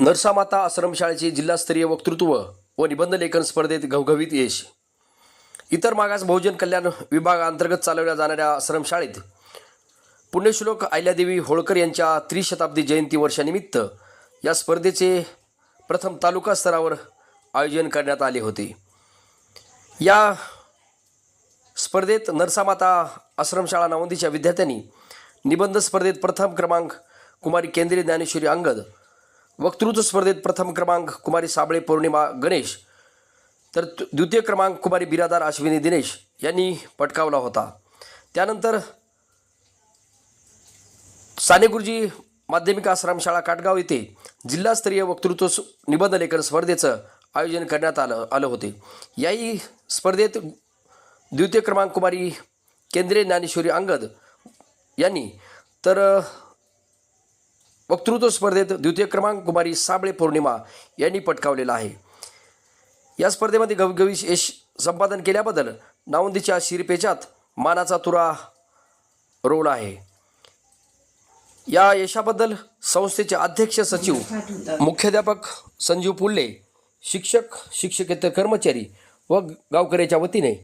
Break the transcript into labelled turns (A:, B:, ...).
A: नरसामाता आश्रमशाळेचे जिल्हास्तरीय वक्तृत्व व निबंध लेखन स्पर्धेत घवघवीत यश. इतर मागास बहुजन कल्याण विभागाअंतर्गत चालवल्या जाणाऱ्या आश्रमशाळेत पुण्यश्लोक अहिल्यादेवी होळकर यांच्या त्रिशताब्दी जयंती वर्षानिमित्त या स्पर्धेचे प्रथम तालुका स्तरावर आयोजन करण्यात आले होते. या स्पर्धेत नरसामाता आश्रमशाळा नावंदीच्या विद्यार्थ्यांनी निबंध स्पर्धेत प्रथम क्रमांक कुमारी केंद्रीय ज्ञानेश्वरी अंगद वक्तृत्व स्पर्धेत प्रथम क्रमांक कुमारी साबळे पौर्णिमा गणेश. तर द्वितीय क्रमांक कुमारी बिरादार अश्विनी दिनेश यांनी पटकावला होता. त्यानंतर साने गुरुजी माध्यमिक आश्रमशाळा काटगाव येथे जिल्हास्तरीय वक्तृत्व निबंध लेखन स्पर्धेचं आयोजन करण्यात आलं आलं होते. याही स्पर्धेत द्वितीय क्रमांक कुमारी केंद्रीय ज्ञानेश्वरी अंगद यांनी. तर वक्तृत्व स्पर्धेत द्वितीय क्रमांक कुमारी साबळे पौर्णिमा यांनी पटकावलेला आहे. या स्पर्धेमध्ये गवगवीश यश संपादन केल्याबद्दल नावंदीच्या शिरपेचात मानाचा तुरा रोल आहे. या यशाबद्दल संस्थेचे अध्यक्ष सचिव मुख्याध्यापक संजीव पुल्ले शिक्षक शिक्षकेतर कर्मचारी व गावकऱ्याच्या वतीने